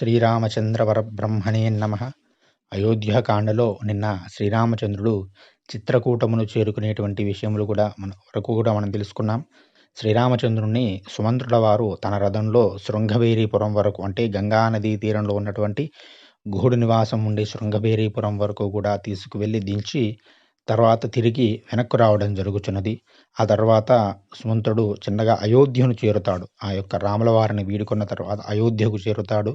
శ్రీరామచంద్ర వరబ్రహ్మణే నమ. అయోధ్యకాండలో నిన్న శ్రీరామచంద్రుడు చిత్రకూటమును చేరుకునేటువంటి విషయములు కూడా మన వరకు కూడా మనం తెలుసుకున్నాం. శ్రీరామచంద్రుణ్ణి సుమంత్రుల వారు తన రథంలో శృంగవేరీపురం వరకు అంటే గంగా నదీ తీరంలో ఉన్నటువంటి గుహుడు నివాసం ఉండే శృంగవేరీపురం వరకు కూడా తీసుకువెళ్ళి దించి తర్వాత తిరిగి వెనక్కు రావడం జరుగుతున్నది ఆ తర్వాత సుమంతుడు చిన్నగా అయోధ్యను చేరుతాడు. ఆ యొక్క రాముల వారిని వీడుకున్న తర్వాత అయోధ్యకు చేరుతాడు.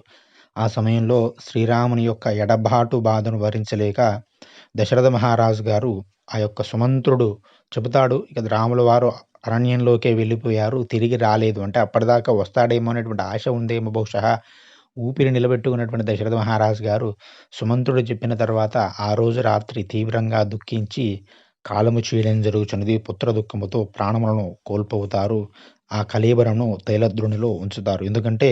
ఆ సమయంలో శ్రీరాముని యొక్క ఎడబాటు బాధను భరించలేక దశరథ మహారాజు గారు ఆ యొక్క సుమంత్రుడు చెబుతాడు ఇక రాముల వారు అరణ్యంలోకే వెళ్ళిపోయారు తిరిగి రాలేదు. అంటే అప్పటిదాకా వస్తాడేమో అనేటువంటి ఆశ ఉందేమో బహుశా ఊపిరి నిలబెట్టుకున్నటువంటి దశరథ మహారాజు గారు సుమంత్రుడు చెప్పిన తర్వాత ఆ రోజు రాత్రి తీవ్రంగా దుఃఖించి కాలము చేయడం జరుగుతున్నది పుత్ర దుఃఖముతో ప్రాణములను కోల్పోతారు ఆ కలీబరను తైలద్రునిలో ఉంచుతారు. ఎందుకంటే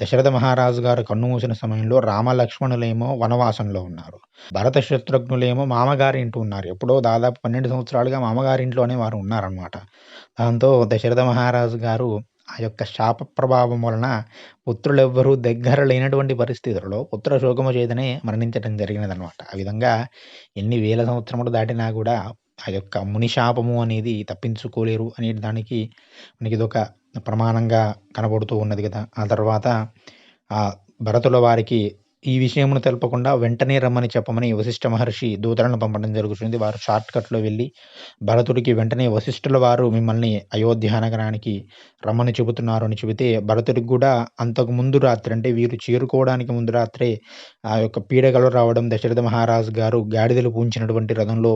దశరథ మహారాజు గారు కన్నుమూసిన సమయంలో రామలక్ష్మణులేమో వనవాసంలో ఉన్నారు. భరత శత్రుఘ్నులేమో మామగారి ఇంటూ ఉన్నారు. ఎప్పుడో దాదాపు పన్నెండు సంవత్సరాలుగా మామగారింట్లోనే వారు ఉన్నారనమాట దాంతో దశరథ మహారాజు గారు ఆ యొక్క శాప ప్రభావం వలన పుత్రులెవ్వరూ దగ్గర లేనటువంటి పరిస్థితులలో పుత్ర శోకము చేతనే మరణించడం జరిగినదనమాట ఆ విధంగా ఎన్ని వేల సంవత్సరములు దాటినా కూడా ఆ యొక్క ముని శాపము అనేది తప్పించుకోలేరు అనే దానికి మనకి ఇదొక ప్రమాణంగా కనబడుతూ ఉన్నది కదా. ఆ తర్వాత ఆ భరతుల వారికి ఈ విషయమును తెలపకుండా వెంటనే రమ్మని చెప్పమని వశిష్ఠ మహర్షి దూతలను పంపడం జరుగుతుంది. వారు షార్ట్కట్లో వెళ్ళి భరతుడికి వెంటనే వశిష్ఠుల వారు మిమ్మల్ని అయోధ్య నగరానికి రమ్మని చెబుతున్నారు అని చెబితే భరతుడికి కూడా అంతకు ముందు రాత్రి అంటే వీరు చేరుకోవడానికి ముందు రాత్రే ఆ యొక్క పీడగలు రావడం దశరథ మహారాజు గారు గాడిదలు పూంచినటువంటి రథంలో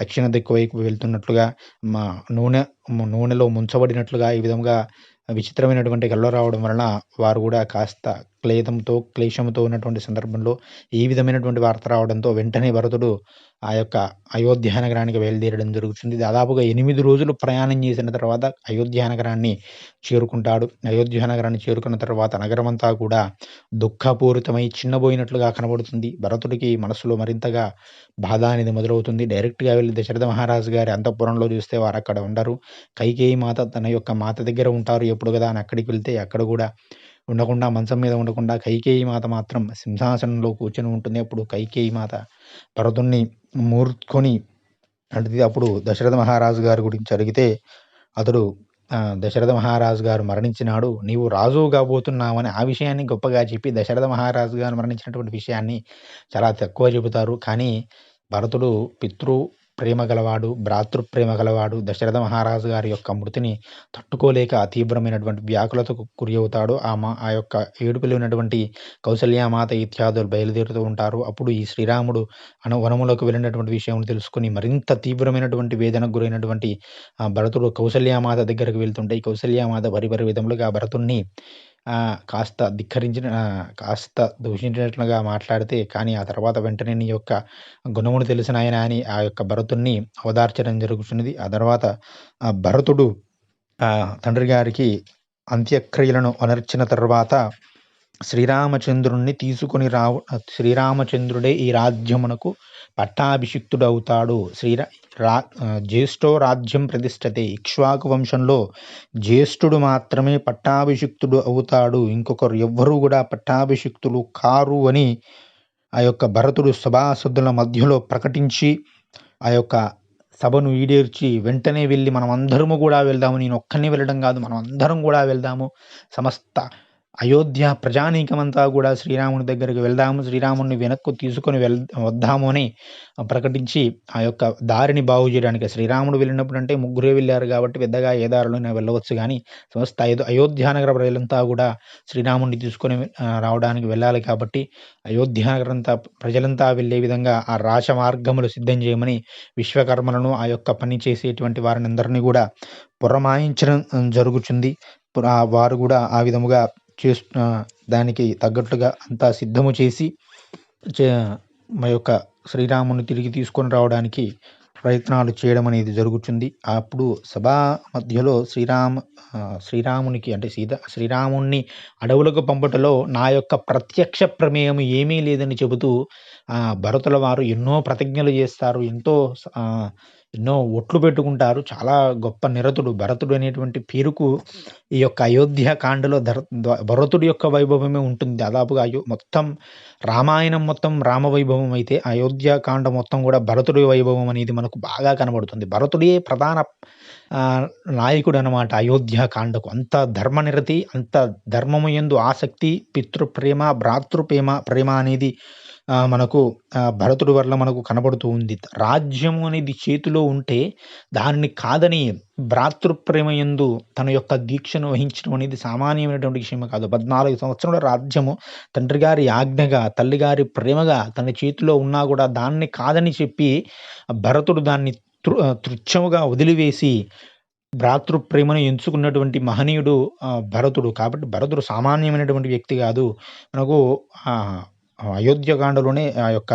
దక్షిణ దిక్కు వైపు వెళ్తున్నట్లుగా మా నూనె నూనెలో ముంచబడినట్లుగా ఈ విధంగా విచిత్రమైనటువంటి గల్లో రావడం వలన వారు కూడా కాస్త క్లేదంతో క్లేశంతో ఉన్నటువంటి సందర్భంలో ఈ విధమైనటువంటి వార్త రావడంతో వెంటనే భరతుడు ఆ యొక్క అయోధ్య నగరానికి బయలుదేరడం జరుగుతుంది. దాదాపుగా ఎనిమిది రోజులు ప్రయాణం చేసిన తర్వాత అయోధ్య నగరాన్ని చేరుకుంటాడు. అయోధ్య నగరాన్ని చేరుకున్న తర్వాత నగరమంతా కూడా దుఃఖపూరితమై చిన్నబోయినట్లుగా కనబడుతుంది. భరతుడికి మనసులో మరింతగా బాధ అనేది మొదలవుతుంది. డైరెక్ట్గా వెళ్ళి దశరథ మహారాజు గారి అంతఃపురంలో చూస్తే వారు అక్కడ ఉండరు. కైకేయి మాత తన యొక్క మాత దగ్గర ఉంటారు ఎప్పుడు కదా అని అక్కడికి వెళ్తే అక్కడ కూడా ఉండకుండా మంచం మీద ఉండకుండా కైకేయి మాత మాత్రం సింహాసనంలో కూర్చొని ఉంటుంది. అప్పుడు కైకేయి మాత భరతుణ్ణి మూర్ఖుని అంటే అప్పుడు దశరథ మహారాజు గారి గురించి అడిగితే అతడు దశరథ మహారాజు గారు మరణించినాడు నీవు రాజు కాబోతున్నావని ఆ విషయాన్ని గొప్పగా చెప్పి దశరథ మహారాజు గారు మరణించినటువంటి విషయాన్ని చాలా తక్కువ చెబుతారు. కానీ భరతుడు పితృ ప్రేమ గలవాడు భ్రాతృప్రేమ గలవాడు దశరథ మహారాజు గారి యొక్క మృతిని తట్టుకోలేక తీవ్రమైనటువంటి వ్యాకులతకు గురి అవుతాడు ఆ మా ఆ యొక్క ఏడుపులు ఉన్నటువంటి కౌసల్యామాత ఇత్యాదులు బయలుదేరుతూ ఉంటారు. అప్పుడు ఈ శ్రీరాముడు అను వనములకు వెళ్ళినటువంటి విషయం తెలుసుకుని మరింత తీవ్రమైనటువంటి వేదనకు గురైనటువంటి భరతుడు కౌసల్యామాత దగ్గరకు వెళ్తుంటే ఈ కౌసల్యామాత వరి వరి విధములుగా భరతుణ్ణి కాస్త ధిక్కరించిన కాస్త దూషించినట్లుగా మాట్లాడితే కానీ ఆ తర్వాత వెంటనే నీ యొక్క గుణమును తెలిసిన ఆయన అని ఆ యొక్క భరతుణ్ణి అవదార్చడం జరుగుతున్నది. ఆ తర్వాత ఆ భరతుడు తండ్రి గారికి అంత్యక్రియలను అనర్చిన తర్వాత శ్రీరామచంద్రుణ్ణి తీసుకొని రావు శ్రీరామచంద్రుడే ఈ రాజ్యమునకు పట్టాభిషిక్తుడవుతాడు. శ్రీరా రా జ్యేష్ఠో రాజ్యం ప్రతిష్టతే. ఇక్ష్వాకు వంశంలో జ్యేష్ఠుడు మాత్రమే పట్టాభిషిక్తుడు అవుతాడు. ఇంకొకరు ఎవ్వరూ కూడా పట్టాభిషిక్తులు కారు అని ఆ యొక్క భరతుడు సభాసదుల మధ్యలో ప్రకటించి ఆ యొక్క సభను ఈడేర్చి వెంటనే వెళ్ళి మనం అందరము కూడా వెళ్దాము. నేను ఒక్కనే వెళ్ళడం కాదు మనం అందరం కూడా వెళ్దాము. సమస్త అయోధ్య ప్రజానీకమంతా కూడా శ్రీరాముని దగ్గరికి వెళ్దాము శ్రీరాముని వెనక్కు తీసుకొని వెల్ వద్దాము అని ప్రకటించి ఆ యొక్క దారిని బాగు చేయడానికి శ్రీరాముడు వెళ్ళినప్పుడు అంటే ముగ్గురే వెళ్ళారు కాబట్టి పెద్దగా ఏ దారిలోనే వెళ్ళవచ్చు కానీ సమస్త అయోధ్య నగర ప్రజలంతా కూడా శ్రీరాముడిని తీసుకొని రావడానికి వెళ్ళాలి కాబట్టి అయోధ్య నగరంతా ప్రజలంతా వెళ్ళే విధంగా ఆ రాచ మార్గములు సిద్ధం చేయమని విశ్వకర్మలను ఆ యొక్క పని చేసేటువంటి వారిని అందరినీ కూడా పురమాయించడం జరుగుతుంది వారు కూడా ఆ విధముగా చేస్తున్న దానికి తగ్గట్టుగా అంతా సిద్ధము చేసి మా యొక్క శ్రీరాముని తిరిగి తీసుకొని రావడానికి ప్రయత్నాలు చేయడం అనేది జరుగుతుంది. అప్పుడు సభా మధ్యలో శ్రీరామ శ్రీరామునికి అంటే సీత శ్రీరాముణ్ణి అడవులకు పంపటలో నా యొక్క ప్రత్యక్ష ప్రమేయం ఏమీ లేదని చెబుతూ భరతుల వారు ఎన్నో ప్రతిజ్ఞలు చేస్తారు ఎంతో ఎన్నో ఒట్లు పెట్టుకుంటారు. చాలా గొప్ప నిరతుడు భరతుడు అనేటువంటి పేరుకు ఈ యొక్క అయోధ్య కాండలో ధర భరతుడి యొక్క వైభవమే ఉంటుంది. దాదాపుగా అయో మొత్తం రామాయణం మొత్తం రామ వైభవం అయితే అయోధ్య కాండ మొత్తం కూడా భరతుడి వైభవం అనేది మనకు బాగా కనబడుతుంది. భరతుడే ప్రధాన ఆహ్, నాయకుడనమాట అయోధ్య కాండకు. అంత ధర్మనిరతి, అంత ధర్మము యందు ఆసక్తి, పితృప్రేమ, భ్రాతృప్రేమ ప్రేమ అనేది మనకు భరతుడి వల్ల మనకు కనబడుతూ ఉంది. రాజ్యము అనేది చేతిలో ఉంటే దానిని కాదని భ్రాతృప్రేమ యందు తన యొక్క దీక్షను వహించడం అనేది సామాన్యమైనటువంటి విషయం కాదు. 14 సంవత్సరాల రాజ్యము తండ్రి గారి ఆజ్ఞగా, తల్లిగారి ప్రేమగా తన చేతిలో ఉన్నా కూడా దాన్ని కాదని చెప్పి భరతుడు దాన్ని తృ తృచ్ఛముగా వదిలివేసి భ్రాతృప్రేమను ఎంచుకున్నటువంటి మహనీయుడు భరతుడు. కాబట్టి భరతుడు సామాన్యమైనటువంటి వ్యక్తి కాదు. మనకు అయోధ్యకాండలోనే ఆ యొక్క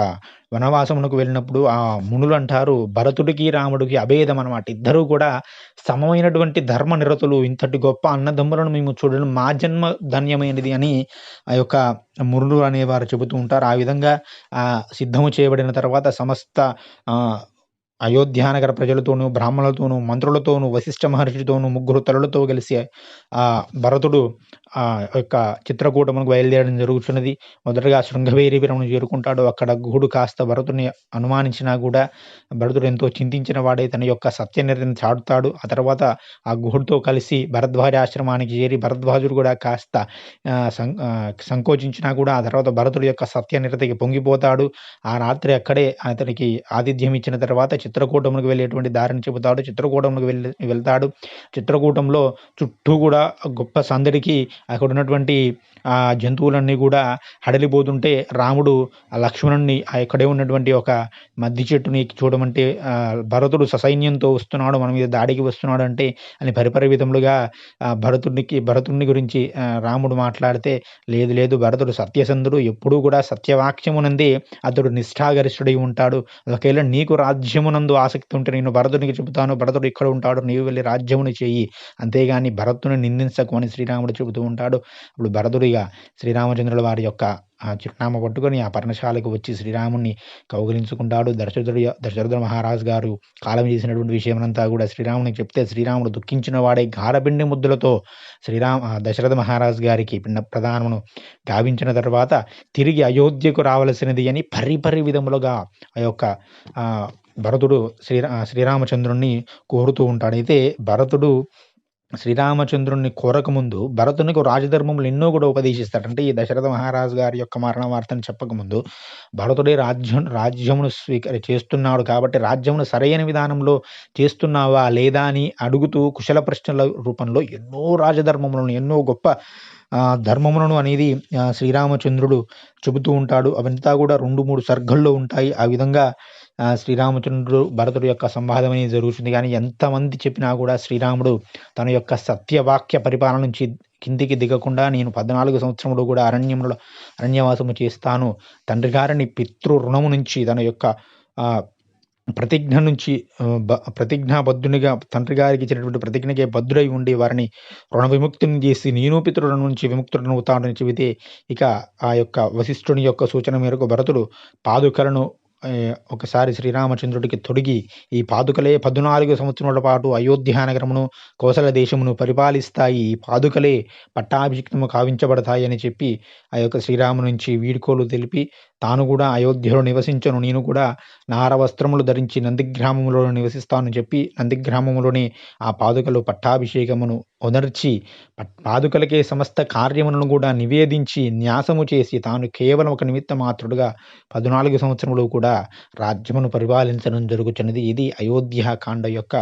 వనవాసమునకు వెళ్ళినప్పుడు ఆ మునులు అంటారు భరతుడికి, రాముడికి అభేదం అనమాట. ఇద్దరూ కూడా సమమైనటువంటి ధర్మనిరతులు. ఇంతటి గొప్ప అన్నదమ్ములను మేము చూడడం మా జన్మ ధన్యమైనది అని ఆ యొక్క మునులు అనేవారు చెబుతూ ఉంటారు. ఆ విధంగా ఆ సిద్ధము చేయబడిన తర్వాత సమస్త అయోధ్యానగర ప్రజలతోనూ, బ్రాహ్మణులతోనూ, మంత్రులతోనూ, వశిష్ఠ మహర్షితోనూ ముగ్గురు తలలతో కలిసి ఆ భరతుడు యొక్క చిత్రకూటమునకు బయలుదేరడం జరుగుతున్నది. మొదటగా శృంగబేరీపురమును చేరుకుంటాడు. అక్కడ గుహుడు కాస్త భరతుని అనుమానించినా కూడా భరతుడు ఎంతో చింతించిన వాడే తన యొక్క సత్యనిర్ణయం చాటుతాడు. ఆ తర్వాత ఆ గుహుడితో కలిసి భరద్వాజ ఆశ్రమానికి చేరి భరద్వాజుడు కూడా కాస్త సం సంకోచించినా కూడా ఆ తర్వాత భరతుడి యొక్క సత్యనిరతకి పొంగిపోతాడు. ఆ రాత్రి అక్కడే అతనికి ఆతిథ్యం ఇచ్చిన తర్వాత చిత్రకూటమునకు వెళ్ళేటువంటి దారిని చెబుతాడు. చిత్రకూటమునకు వెళ్ళి వెళ్తాడు. చిత్రకూటంలో చుట్టూ కూడా గొప్ప సందడికి అక్కడ ఉన్నటువంటి ఆ జంతువులన్నీ కూడా హడలిపోతుంటే రాముడు ఆ లక్ష్మణుడిని అక్కడే ఉన్నటువంటి ఒక మద్ది చెట్టుని చూడమంటే భరతుడు ససైన్యంతో వస్తున్నాడు. మన మీద దాడికి వస్తున్నాడు అంటే అని పరిపరి విధములుగా భరతుడికి భరతుడిని గురించి రాముడు మాట్లాడితే లేదు లేదు భరతుడు సత్యసంధుడు. ఎప్పుడూ కూడా సత్యవాక్యమునందే అతడు నిష్ఠాగరిష్ఠుడై ఉంటాడు. ఒకవేళ నీకు రాజ్యమునందు ఆసక్తి ఉంటే నేను భరతునికి చెబుతాను. భరతుడు ఇక్కడ ఉంటాడు. నీవు వెళ్ళి రాజ్యమును చేయి అంతేగాని భరతుని నిందించకు అని శ్రీరాముడు చెబుతూ ఉంటాడు. అప్పుడు భరతుడిగా శ్రీరామచంద్రుడు శ్రీరామచంద్రుల వారి యొక్క ఆ చిరునామా పట్టుకొని ఆ పర్ణశాలకు వచ్చి శ్రీరాముణ్ణి కౌగిలించుకుంటాడు. దశరథుడు దశరథ మహారాజు గారు కాలం చేసినటువంటి విషయమంతా కూడా శ్రీరామునికి చెప్తే శ్రీరాముడు దుఃఖించిన వాడే గారపిండి ముద్దులతో శ్రీరామ దశరథ మహారాజు గారికి పిండ ప్రధానమును గావించిన తర్వాత తిరిగి అయోధ్యకు రావలసినది అని పరిపరి విధములుగా ఆ యొక్క భరతుడు శ్రీరా శ్రీరామచంద్రుణ్ణి కోరుతూ ఉంటాడు. అయితే భరతుడు శ్రీరామచంద్రుణ్ణి కోరకముందు భరతునికి రాజధర్మములు ఎన్నో కూడా ఉపదేశిస్తాడు. అంటే ఈ దశరథ మహారాజు గారి యొక్క మరణ వార్తను చెప్పకముందు భరతుడే రాజ్యం రాజ్యమును స్వీకరి చేస్తున్నాడు కాబట్టి రాజ్యమును సరైన విధానంలో చేస్తున్నావా లేదా అని అడుగుతూ కుశల ప్రశ్నల రూపంలో ఎన్నో రాజధర్మములను ఎన్నో గొప్ప ధర్మములను అనేది శ్రీరామచంద్రుడు చెబుతూ ఉంటాడు. అవంతా కూడా 2, 3 సర్గల్లో ఉంటాయి. ఆ విధంగా శ్రీరామచంద్రుడు భరతుడు యొక్క సంవాదం అనేది జరుగుతుంది. కానీ ఎంతమంది చెప్పినా కూడా శ్రీరాముడు తన యొక్క సత్యవాక్య పరిపాలన నుంచి కిందికి దిగకుండా నేను 14 సంవత్సరములు కూడా అరణ్యంలో అరణ్యవాసము చేస్తాను. తండ్రి గారిని పితృ రుణము నుంచి తన యొక్క ప్రతిజ్ఞ నుంచి బ ప్రతిజ్ఞాబద్ధునిగా తండ్రి గారికి ఇచ్చినటువంటి ప్రతిజ్ఞకే బద్ధుడై ఉండి వారిని రుణ విముక్తిని చేసి నేను పితృరుణం నుంచి విముక్తుడనవుతానని చెబితే ఇక ఆ యొక్క వశిష్ఠుని యొక్క సూచన మేరకు భరతుడు పాదుకలను ఒకసారి శ్రీరామచంద్రుడికి తొడిగి ఈ పాదుకలే 14 సంవత్సరముల పాటు అయోధ్య నగరమును, కోసల దేశమును పరిపాలిస్తాయి. ఈ పాదుకలే పట్టాభిషిక్తము కావించబడతాయి అని చెప్పి ఆ యొక్క శ్రీరాము నుంచి వీడ్కోలు తెలిపి తాను కూడా అయోధ్యలో నివసించను. నేను కూడా నార వస్త్రములు ధరించి నందిగ్రామములో నివసిస్తానని చెప్పి నందిగ్రామములోనే ఆ పాదుకలు పట్టాభిషేకమును ఒనర్చి పట్ పాదుకలకే సమస్త కార్యములను కూడా నివేదించి న్యాసము చేసి తాను కేవలం ఒక నిమిత్త మాత్రుడుగా 14 సంవత్సరములు కూడా రాజ్యమును పరిపాలించడం జరుగుతున్నది ఇది అయోధ్య కాండ యొక్క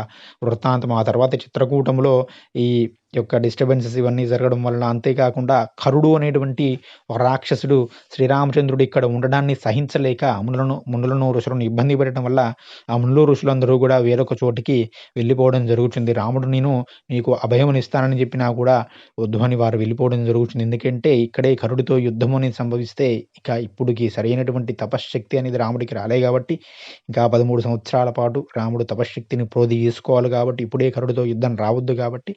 వృత్తాంతం. ఆ తర్వాత చిత్రకూటములో ఈ యొక్క డిస్టర్బెన్సెస్ ఇవన్నీ జరగడం వలన అంతేకాకుండా కరుడు అనేటువంటి ఒక రాక్షసుడు శ్రీరామచంద్రుడు ఇక్కడ ఉండడాన్ని సహించలేక మునులను మునులను, ఋషులను ఇబ్బంది పెట్టడం వల్ల ఆ మునులు, ఋషులందరూ కూడా వేరొక చోటికి వెళ్ళిపోవడం జరుగుతుంది. రాముడు నేను నీకు అభయమునిస్తానని చెప్పినా కూడా వద్దు అని వారు వెళ్ళిపోవడం జరుగుతుంది. ఎందుకంటే ఇక్కడే కరుడితో యుద్ధం అనేది సంభవిస్తే ఇక ఇప్పుడుకి సరైనటువంటి తపశ్శక్తి అనేది రాముడికి రాలే కాబట్టి ఇంకా 13 సంవత్సరాల పాటు రాముడు తపశ్శక్తిని ప్రోధి చేసుకోవాలి కాబట్టి ఇప్పుడే కరుడితో యుద్ధం రావద్దు కాబట్టి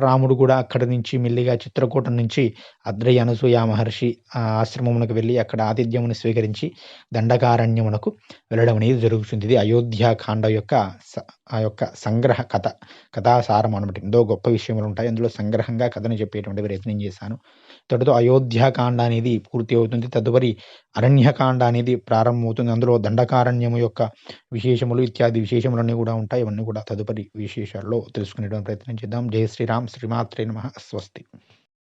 రాముడు కూడా అక్కడి నుంచి మెల్లిగా చిత్రకూటం నుంచి అద్రై అనసూయ మహర్షి ఆశ్రమమునకు వెళ్ళి అక్కడ ఆతిథ్యమును స్వీకరించి దండకారణ్యమునకు వెళ్ళడం అనేది జరుగుతుంది ఇది అయోధ్యాకాండ యొక్క స- ఆ యొక్క సంగ్రహ కథ కథాసారం అనమాట ఎంతో గొప్ప విషయములు ఉంటాయి. అందులో సంగ్రహంగా కథను చెప్పేటువంటి ప్రయత్నం చేశాను. తోటితో అయోధ్యాకాండ అనేది పూర్తి అవుతుంది. తదుపరి అరణ్యకాండ అనేది ప్రారంభమవుతుంది. అందులో దండకారణ్యము యొక్క విశేషములు ఇత్యాది విశేషములన్నీ కూడా ఉంటాయి. ఇవన్నీ కూడా తదుపరి విశేషాల్లో తెలుసుకునేటువంటి ప్రయత్నం చేద్దాం. జై శ్రీరామ్. శ్రీమాత్రే నమ. స్వస్తి.